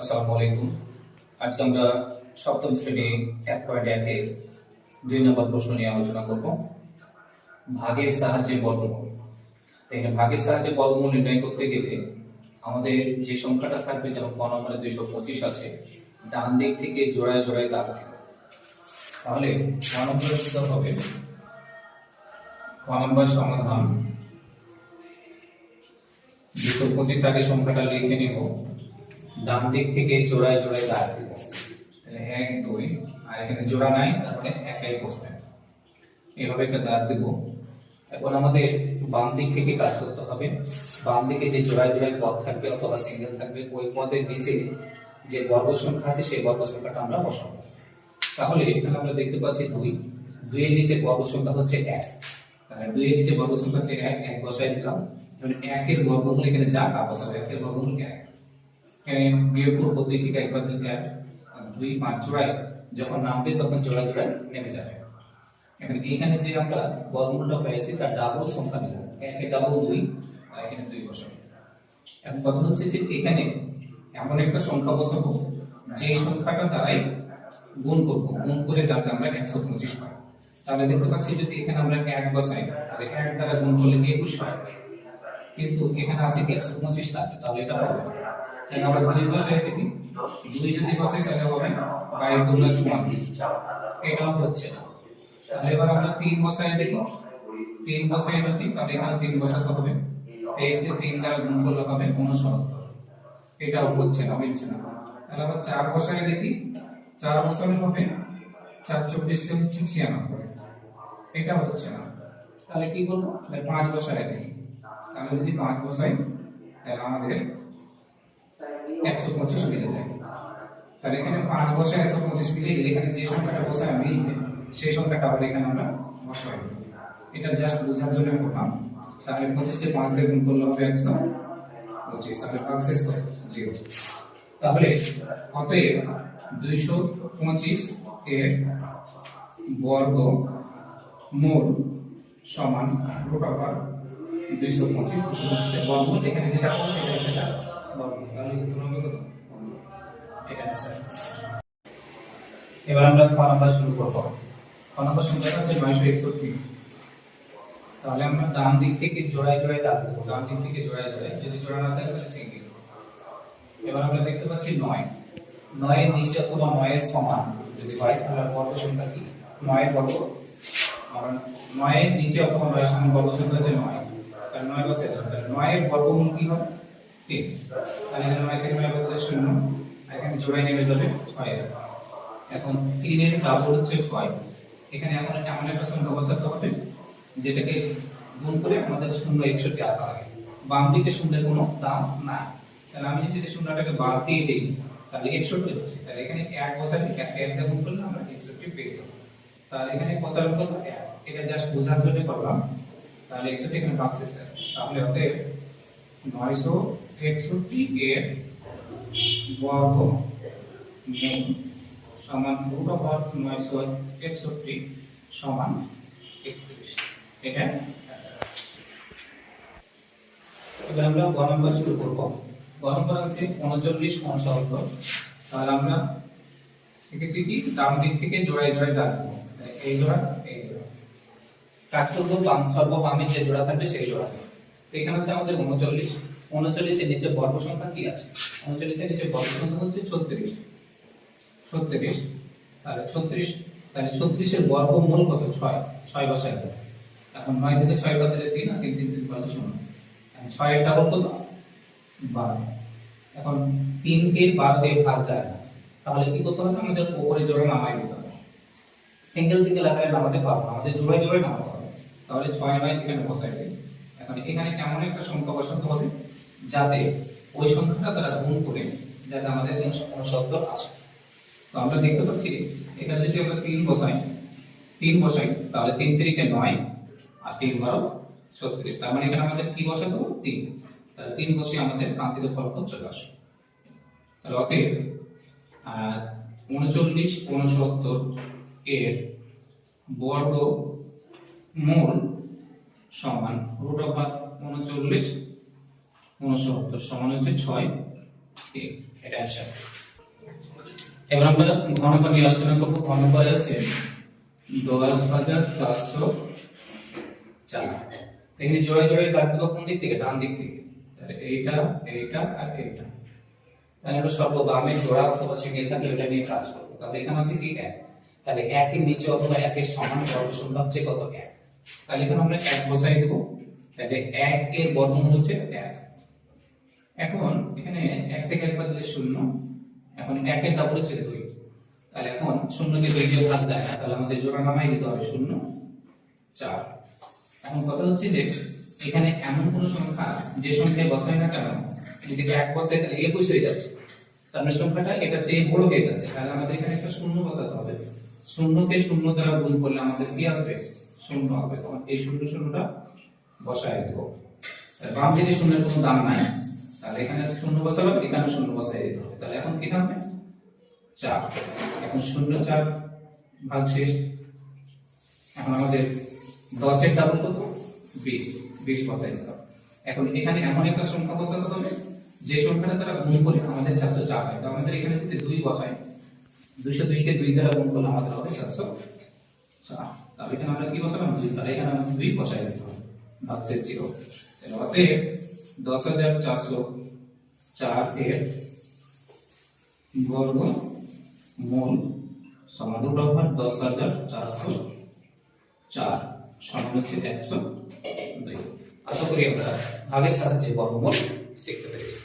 আসসালামু আলাইকুম। আজকে আমরা সপ্তম শ্রেণি এক পয়েন্ট একে দুই নম্বর প্রশ্ন নিয়ে আলোচনা করব। ভাগের সাহায্যে বর্গমূল। এখানে ভাগের সাহায্যে বর্গমূল নির্ণয় করতে গেলে আমাদের যে সংখ্যাটা থাকবে, যেমন ক নম্বরে দুইশো পঁচিশ আছে, ডান দিক থেকে জোড়ায় জোড়ায় দাগ দেব। তাহলে ক নম্বরে কি হবে? ক নম্বর সমাধান। দুশো পঁচিশ আগে সংখ্যাটা লিখে নিব। ডান দিক থেকে জোড়ায় জোড়ায় দাগ দিব তাহলে এক দুই আর এখানে জোড়া নাই, তারপরে একাই বসবে এভাবে একটা দাগ দিব। এখন আমাদের বাম দিক থেকে কাজ করতে হবে। বাম দিকে যে জোড়ায় জোড়ায় পদ থাকবে অথবা সিঙ্গেল থাকবে, ওই পদের নিচে যে বর্গ সংখ্যা আছে, সেই বর্গ সংখ্যাটা আমরা বসাবো। তাহলে এখানে আমরা দেখতে পাচ্ছি দুই। দুইয়ের নিচে বর্গ সংখ্যা হচ্ছে এক। দুইয়ের নিচে বর্গ সংখ্যা হচ্ছে এক এক বসাই দিলাম। একের বর্গমূল এখানে যা কা বসাবে। একের বর্গমূল এক। এখানে বিয়োগ করব দুই থেকে একবার দুই দুই পাঁচ জোড়ায় যখন নামবে তখন জোড়ায় জোড়ায় নেমে যাবে। এখানে এখানে যে আমরা বর্গমূলটা পেয়েছি, তার ডাবল সংখ্যা নিব। একে ডাবল দুই, আর এখানে দুই বসাবো। এখন কথা হচ্ছে যে এখানে এমন একটা সংখ্যা বসাবো, যে সংখ্যাটা দ্বারাই গুণ করব। গুণ করে যাতে আমরা একশো পঁচিশ পাই। তাহলে দেখতে পাচ্ছি যদি এখানে আমরা এক বসাই, তাহলে এক দ্বারা গুণ করলে একুশ হয়। কিন্তু এখানে আছে কি, একশো পঁচিশ থাকে তাহলে এটা হবে। তাহলে আমরা দুই বসাই দেখি, দুই যদি বসাই তাহলে হবে বাইশ দুগুণা চুয়াল্লিশ। এটাও হচ্ছে না। তাহলে এবার আমরা তিন বসাই দেখি, তিন বসাই দেখি তাহলে এখানে তিন বসাতে হবে? তেইশকে তিন দ্বারা গুণ করলে হবে? উনসত্তর। এটাও হচ্ছে না, মিলছে না। তাহলে আবার চার বসাই দেখি, চার বসালে হবে চার চব্বিশে হচ্ছে ছিয়ানব্বই। এটাও হচ্ছে না। তাহলে কি করব? পাঁচ বসায় দেখি। তাহলে যদি পাঁচ বসাই, তাহলে আমাদের একশো পঁচিশ মিলে যায়। তাহলে এখানে পাঁচ বসায় একশো পঁচিশ মিলে এখানে যে সংখ্যাটা বসায় আমি, সেই সংখ্যাটা আবার এখানে আমরা বসাই। এটা জাস্ট বোঝার জন্য করলাম। তাহলে পঁচিশকে পাঁচ দিয়ে গুণ করলে হবে একশো পঁচিশ, তাহলে শেষ করে জিরো। তাহলে অতএব দুইশো পঁচিশ এর বর্গ মূল সমান রুট ওভার দুইশো পঁচিশ পঁচিশের বর্গমূল এখানে যেটা সেটা বর্গমূল তাহলে উত্তর হবে কত? এবার আমরা শুরু করব। খ নাম্বার সংখ্যাটা হচ্ছে নয়শো একষট্টি। তাহলে আমরা ডান দিক থেকে জোড়ায় জোড়ায় দাগ দেবো ডান দিক থেকে জোড়ায় জোড়ায়, যদি জোড়া না থাকে তাহলে সিঙ্গেল। এবার আমরা দেখতে পাচ্ছি নয়। নয়ের নিচে অথবা নয়ের সমান। যদি হয় তাহলে বর্গ সংখ্যা কি? নয়ের বর্গ। নয়ের নিচে অথবা নয়ের সমান বর্গ সংখ্যা হচ্ছে নয়। তাহলে নয় বসে দিলাম তাহলে নয়ের বর্গমূল কি হয় তিন। তাহলে এখানে থেকে নয় বদলে শূন্য। এখানে জোড়ায় নেমে যাবে ছয় এখন তিনের ডাবল হচ্ছে ছয়। এখানে এখন এমন একটা সংখ্যা বসাতে হবে, যেটাকে গুণ করে আমাদের শূন্য একষট্টি আসা লাগে। বাম দিকে শূন্যের কোনো দাম নাই। তাহলে আমি যদি শূন্যটাকে বাদ দিয়ে দিই, তাহলে একষট্টি হচ্ছে। তাহলে এখানে এক বসালে এক এক দিয়ে গুণ করলে আমরা একষট্টি পেয়ে যাব। তাহলে এখানে কত এক। এটা জাস্ট বোঝার জন্য করলাম তাহলে একষট্টি এখানে ভাগ শেষে তাহলে হতে নয়শো একষট্টি এর বর্গ সমান রুট ওভার নয়শো একষট্টি সমান একত্রিশ। এটা। এবার আমরা গ নম্বর শুরু করব। গ নম্বর আছে উনচল্লিশ উনসত্তর তাহলে আমরা শিখেছি কি? ডান দিক থেকে জোড়ায় জোড়ায় রাখব এই জোড়া করব বাম সর্ব বামে যে জোড়া থাকবে সেই জোড়া এখানে আছে আমাদের উনচল্লিশ, উনচল্লিশের নিচে বর্গ সংখ্যা কি আছে? উনচল্লিশের নিচে বর্গ সংখ্যা হচ্ছে ছত্রিশ। ছত্রিশ, তাহলে ছত্রিশ, তাহলে ছত্রিশের বর্গমূল কত? ছয় ছয় বসায় এখন নয় থেকে ছয় বাদলে তিন আর তিন তিন তিন বাদলে শূন্য। ছয়ের ডাবল কত? বারো। এখন তিনকে বারো দিয়ে ভাগ যায় না। তাহলে কি করতে হবে? আমাদের উপরে জোড়া নামাই দিতে হবে। সিঙ্গেল সিঙ্গেল আকারে নামাতে পারব আমাদের জোড়ায় জোড়ায় নামাতে তাহলে ছয় নয় এখানে বসাই দেয় এখন এখানে এমন একটা সংখ্যা বসাতে হবে? যাতে ওই সংখ্যাটা তারা গুণ করে যাতে আমাদের তিনশো উনসত্তর আসে। তো আমরা দেখতে পাচ্ছি, এখানে যদি আমরা তিন বসাই তিন বসাই, তাহলে তিন তিরিকে নয়, আর তিন বারো ছত্রিশ। তার মানে এখানে আমাদের কি বসাতে হবে? তিন। তাহলে তিন বসে আমাদের কাঙ্ক্ষিত ফলাফল চলে আসবে তাহলে অতএব উনচল্লিশ উনসত্তর এর বর্গ মূল সমান রুট ওভার উনচল্লিশ, উনসত্তর সমান হচ্ছে ছয়, তিন। এটা অ্যান্সার এবার আমরা ঘনফল নিয়ে আলোচনা করব। ঘনফল আছে দশ হাজার চারশো চার। এখানে জোড়ায় জোড়ায় দেবো কোন দিক থেকে? ডান দিক থেকে। এইটা এইটা আর এইটা। তাহলে আমরা সর্ব বামে জোড়া অথবা সিঙ্গেল থাকলে ওটা নিয়ে কাজ করব। তাহলে এখানে আছে কি এক? তাহলে একের নিচে অথবা একের সমান বর্গ সংখ্যা হচ্ছে কত? এক। তাহলে এখানে আমরা এক বসাই দেবো। তাহলে এক এর বর্গমূল হচ্ছে এক। এখন এখানে এক থেকে একবার দিলে শূন্য, এখন একের ডাবল হচ্ছে দুই। তাহলে এখন শূন্য দিয়ে দুই দিয়ে ভাগ যায় না, তাহলে আমাদের জোড়া নামাই দিতে হবে শূন্য, চার। এখন কথা হচ্ছে যে এখানে এমন কোন সংখ্যা যে সংখ্যায় বসাই না কেন, যদি এক বসাই তাহলে একুশ হয়ে যাচ্ছে। তার মানে সংখ্যাটা এটা চেয়ে বড় হয়ে যাচ্ছে। তাহলে আমাদের এখানে একটা শূন্য বসাতে হবে। শূন্যকে শূন্য দ্বারা গুণ করলে আমাদের কি আসবে? শূন্য হবে, তখন এই শূন্য শূন্যটা বসায় দেবো। বাম দিকে শূন্যের কোনো দাম নাই। তাহলে এখানে শূন্য বসালাম, এখানে শূন্য বসাই দিতে হবে। তাহলে এখন কি থাকবে চার। এখন শূন্য, চার, ভাগ শেষ। এখন আমাদের দশের ডাবল কত? বিশ। বিশ বসাই দিতে হবে। এখন এখানে এমন একটা সংখ্যা বসাতে হবে, যে সংখ্যাটা তারা গুণ করে আমাদের চারশো চার হয়। তো আমাদের এখানে যদি দুই বসাই দুশো দুইকে দুই দ্বারা গুণ করলে আমাদের হবে চারশো চার। তাহলে এখানে আমরা কি বসালাম? দুই, তাহলে এখানে আমরা দুই বসাই হবে ভাগশেষ জিরো অতএব দশ হাজার চারশো চার এর বর্গ মূল সমাধান ব্যবহার দশ হাজার চারশো চার। সমান হচ্ছে একশো দুই। আশা করি আমরা ভাগের সাহায্যে বর্গমূল শিখতে পেরেছি।